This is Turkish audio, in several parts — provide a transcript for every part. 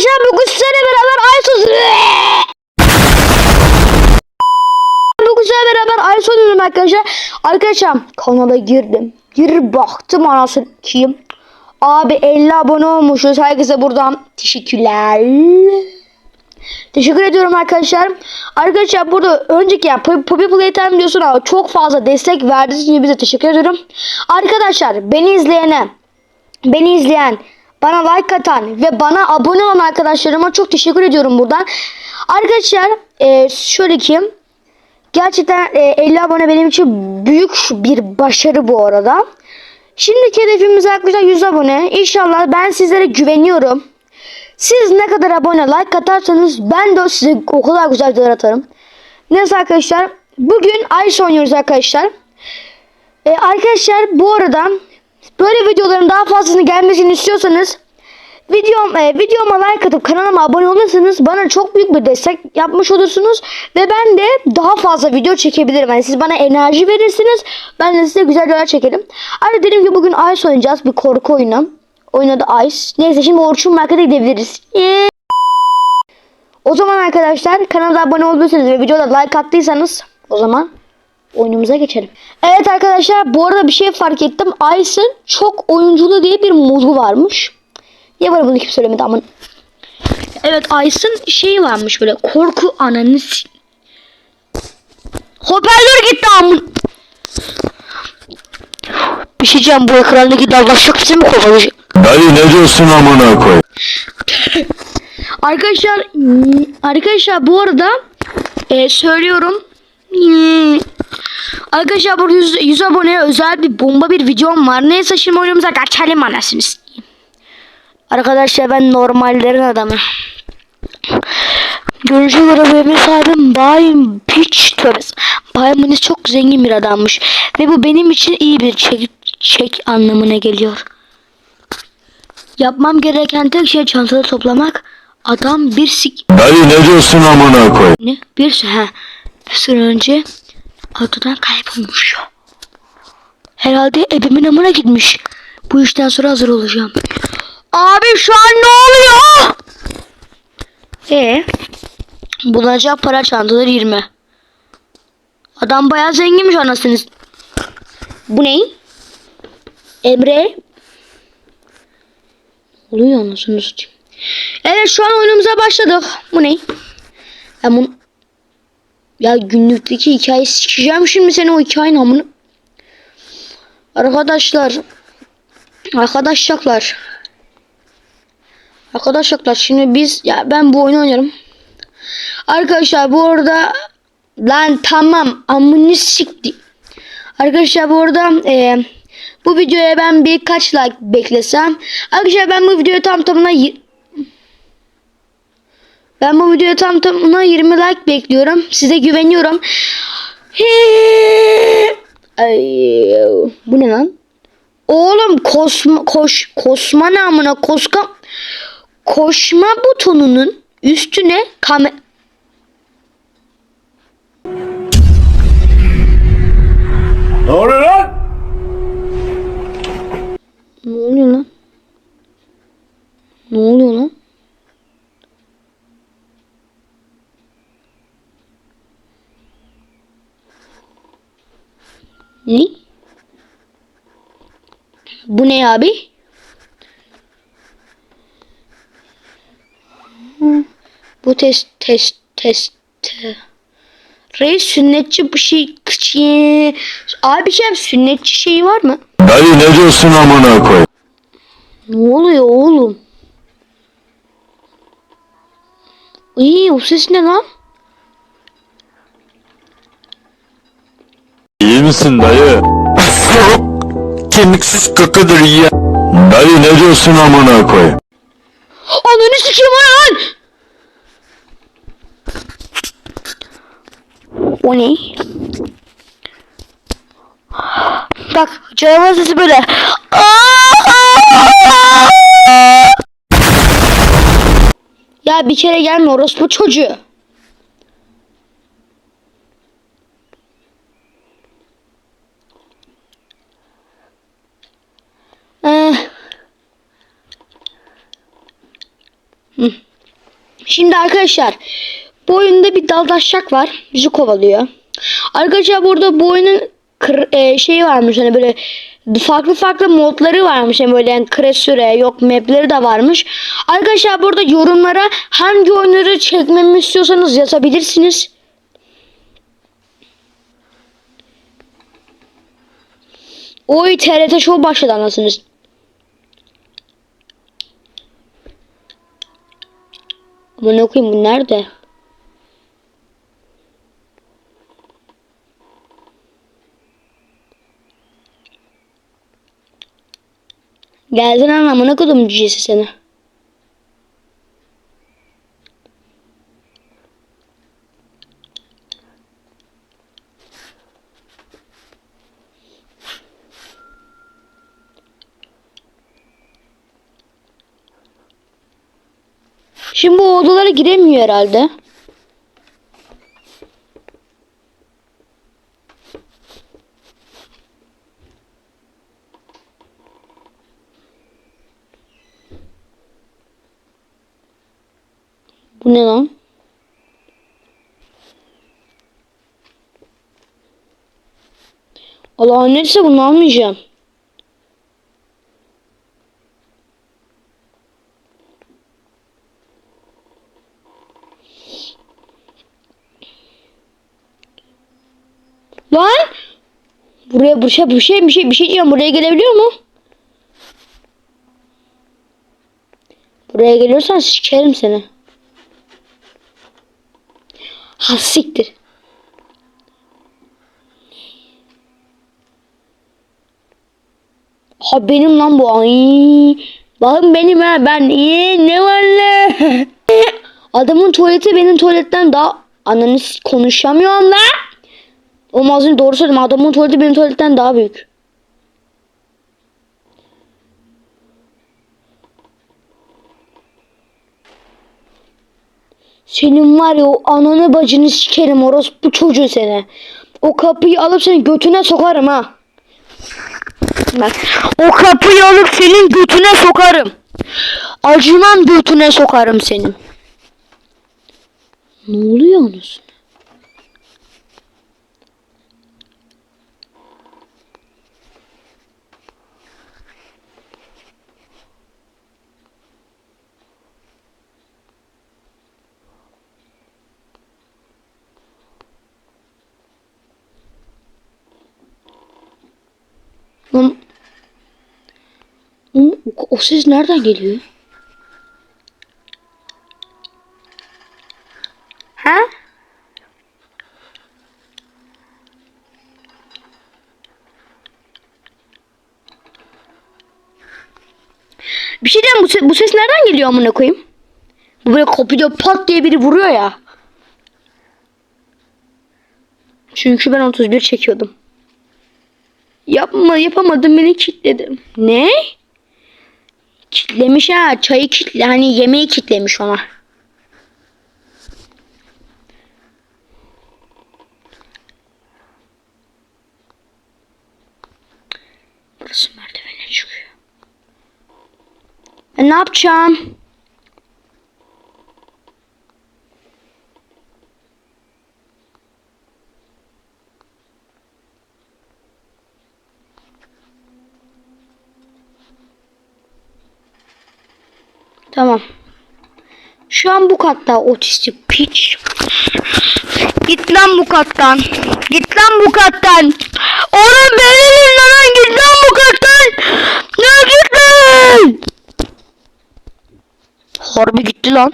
arkadaşlar bugün sizlerle beraber Aysos Bugün sizlerle beraber Aysos oynuyorum arkadaşlar. Arkadaşlar kanala girdim. Gir baktım anasını kim? Abi 50 abone olmuşuz. Herkese buradan teşekkürler. Teşekkür ediyorum arkadaşlar. Arkadaşlar burada önceki ya yani, Poppy Playtime videosuna çok fazla destek verdiğiniz için bize teşekkür ediyorum. Arkadaşlar beni izleyene, beni izleyen, bana like atan ve bana abone olan arkadaşlarıma çok teşekkür ediyorum buradan. Arkadaşlar e, şöyle ki gerçekten e, 50 abone benim için büyük bir başarı bu arada. Şimdiki hedefimiz arkadaşlar 100 abone. İnşallah ben sizlere güveniyorum. Siz ne kadar abone like atarsanız ben de size o kadar güzel videolar atarım. Neyse arkadaşlar bugün Ice oynuyoruz arkadaşlar. Ee, arkadaşlar bu arada böyle videoların daha fazlasını gelmesini istiyorsanız videom, e, videoma like atıp kanalıma abone olursanız bana çok büyük bir destek yapmış olursunuz. Ve ben de daha fazla video çekebilirim. Yani siz bana enerji verirsiniz. Ben de size güzel videolar çekerim. Ayrıca dediğim gibi bugün Ice oynayacağız. Bir korku oyunu. Oynadı Ice. Neyse şimdi Orçun Market'e gidebiliriz. Eee. O zaman arkadaşlar kanala abone olduysanız ve videoda like attıysanız o zaman oyunumuza geçelim. Evet arkadaşlar bu arada bir şey fark ettim. Ice'ın çok oyunculu diye bir modu varmış. Niye bana bunu kim söylemedi ama. Evet Ice'ın şeyi varmış böyle korku ananı Hoparlör gitti amın. Bir şey diyeceğim bu ekrandaki dalgaçlık bizi mi kovalayacak? Dayı ne diyorsun amına koy? Arkadaşlar arkadaşlar bu arada e, söylüyorum. Arkadaşlar burada 100, 100 aboneye özel bir bomba bir videom var. Neyse şimdi oyunumuza geçelim anasını. Arkadaşlar ben normallerin adamı. Görünüşe göre benim sahibim Bayım Piç. Bayım Muniz çok zengin bir adammış. Ve bu benim için iyi bir çek, çek anlamına geliyor. Yapmam gereken tek şey çantada toplamak. Adam bir sik... Dayı ne diyorsun amına koy? Ne? Bir ha, bir süre önce ortadan kaybolmuş. Herhalde ebemin amına gitmiş. Bu işten sonra hazır olacağım. Abi şu an ne oluyor? E bulacak para çantaları 20. Adam bayağı zenginmiş anasını. Bu ne? Emre. Oluyor anasını satayım. Evet şu an oyunumuza başladık. Bu ne? Ben bunu... Ya günlükteki hikayeyi sikeceğim şimdi senin o hikayenin amını. Arkadaşlar. Arkadaşlar. Arkadaşlar şimdi biz ya ben bu oyunu oynarım. Arkadaşlar bu arada lan tamam amını sikti. Arkadaşlar bu arada e, bu videoya ben birkaç like beklesem. Arkadaşlar ben bu videoya tam tamına ben bu videoya tam tamına 20 like bekliyorum. Size güveniyorum. Ay, bu ne lan? Oğlum kosma koş kosma namına koska koşma butonunun üstüne kamera Ne oluyor lan? Ne oluyor lan? Ne oluyor lan? Ne? Bu ne abi? Bu test test test. Reis sünnetçi bu şey şey- abi şey sünnetçi şeyi var mı? Dayı ne diyorsun amına koy? Ne oluyor oğlum? İyi o ses ne lan? İyi misin dayı? Kemiksiz kakıdır ya. Dayı ne diyorsun amına koy? Ananı sikeyim lan? O ne? Bak canavar sesi böyle. Ya bir kere gelme orospu çocuğu. Eh. Hı. Şimdi arkadaşlar bu oyunda bir daldaşak var. Bizi kovalıyor. Arkadaşlar burada bu oyunun e, şeyi varmış hani böyle farklı farklı modları varmış. Yani böyle yani kresüre yok mapleri de varmış. Arkadaşlar burada yorumlara hangi oyunları çekmemi istiyorsanız yazabilirsiniz. Oy TRT Show başladı anasınız. Ama ne okuyayım bu nerede? Geldin anlamına kodum cücesi seni. Şimdi bu odalara giremiyor herhalde. Bu ne lan? Allah neyse bunu almayacağım. Lan! Buraya bir şey bir şey bir şey bir şey diyeceğim. Buraya gelebiliyor mu? Buraya geliyorsan sikerim seni. Ha siktir. Ha benim lan bu. Ay. Bakın benim ha ben iyi ne var lan? Adamın tuvaleti benim tuvaletten daha ananı konuşamıyorum lan. O mazlum doğru söyledim. Adamın tuvaleti benim tuvaletten daha büyük. Senin var ya o ananı bacını sikerim orospu çocuğu seni. O kapıyı alıp senin götüne sokarım ha. Bak. O kapıyı alıp senin götüne sokarım. Acımam götüne sokarım senin. Ne oluyor anasını? Lan o, o ses nereden geliyor? Ha? Bir şey diyeyim bu, ses, bu ses nereden geliyor amına koyayım? Bu böyle kapıda pat diye biri vuruyor ya. Çünkü ben 31 çekiyordum. Yapma yapamadım beni kilitledim. Ne? Kitlemiş ha çayı kitle hani yemeği kitlemiş ona. Burası merdivene çıkıyor. Ben ne yapacağım? Tamam. Şu an bu katta otistik piç. Git lan bu kattan. Git lan bu kattan. Oğlum benim lan git lan bu kattan. Ne git lan? Harbi gitti lan.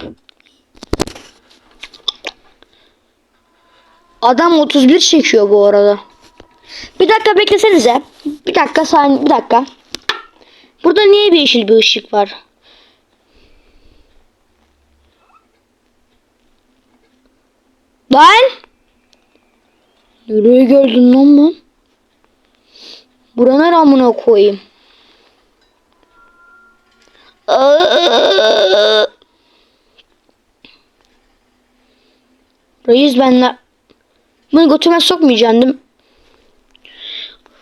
Adam 31 çekiyor bu arada. Bir dakika beklesenize. Bir dakika saniye bir dakika. Burada niye bir yeşil bir ışık var? Lan! Nereye geldin lan ben? Burana ramına koyayım. Reis benler. Bunu götüme mi?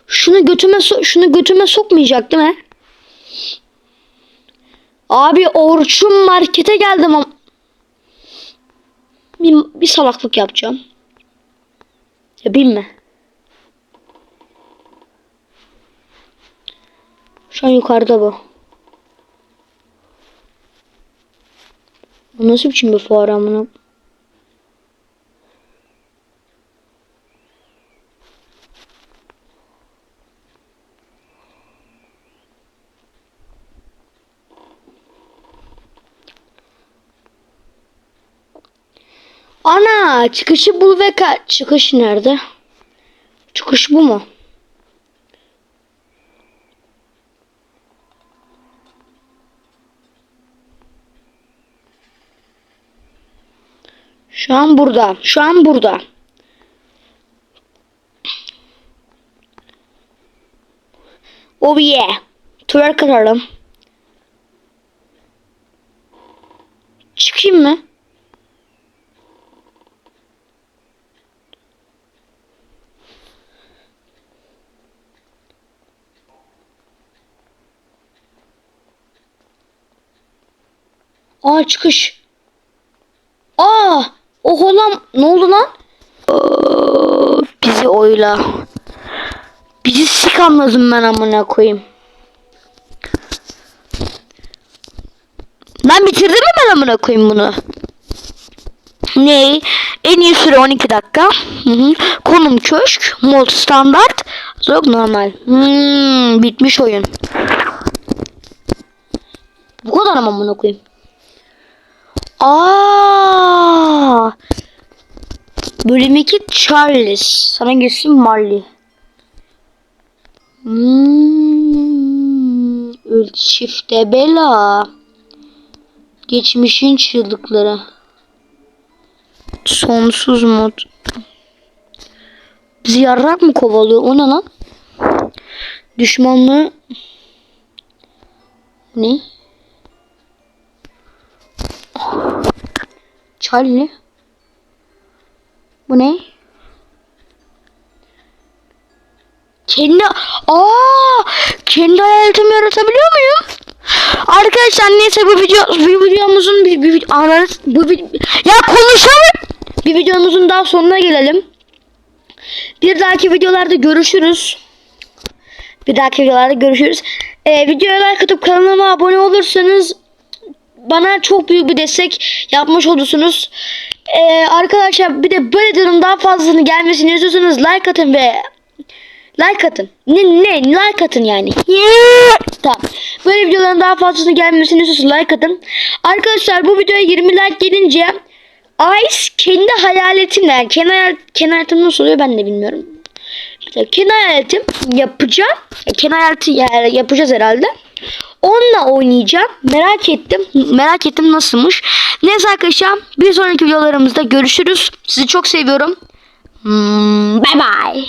Şunu götüme so şunu götüme sokmayacak değil mi? Abi Orçun markete geldim am. Bir, bir salaklık yapacağım. Ya bilme. Şu an yukarıda bu. Bu nasıl biçim bir fare amına? Çıkışı bul ve ka çıkış nerede? Çıkış bu mu? Şu an burada. Şu an burada. Oh yeah. Twerk atalım. Çıkayım mı? Aa çıkış. Aa! Oho lan ne oldu lan? Aa, bizi oyla. Bizi sik anladım ben amına koyayım. Ben bitirdim mi ben amına koyayım bunu? Ne? En iyi süre 12 dakika. Hı hı. Konum köşk. Mod standart. Zog normal. Hmm, bitmiş oyun. Bu kadar ama amına koyayım. Aa! Bölüm 2 Charles. Sana geçsin Marley. Hmm, çifte bela. Geçmişin çığlıkları. Sonsuz mod. Bizi yarrak mı kovalıyor? O ne lan? Düşmanlığı... Ne? Charlie. Bu ne? Kendi aa kendi hayaletimi yaratabiliyor muyum? Arkadaşlar neyse bu video bir videomuzun bir, bir ananı bu bir, ya konuşamam. Bir videomuzun daha sonuna gelelim. Bir dahaki videolarda görüşürüz. Bir dahaki videolarda görüşürüz. Ee, videoya like atıp kanalıma abone olursanız bana çok büyük bir destek yapmış olursunuz. Ee, arkadaşlar bir de böyle videonun daha fazlasını gelmesini istiyorsanız like atın ve like atın. Ne ne like atın yani. tamam. Böyle videoların daha fazlasını gelmesini istiyorsanız like atın. Arkadaşlar bu videoya 20 like gelince Ice kendi hayaletimle yani kendi, hayal, kendi hayaletim nasıl oluyor ben de bilmiyorum. Kendi hayaletim yapacağım. E, Kendi hayaleti yani yapacağız herhalde. Onunla oynayacağım. Merak ettim. Merak ettim nasılmış. Neyse arkadaşlar bir sonraki videolarımızda görüşürüz. Sizi çok seviyorum. Hmm, bye bye.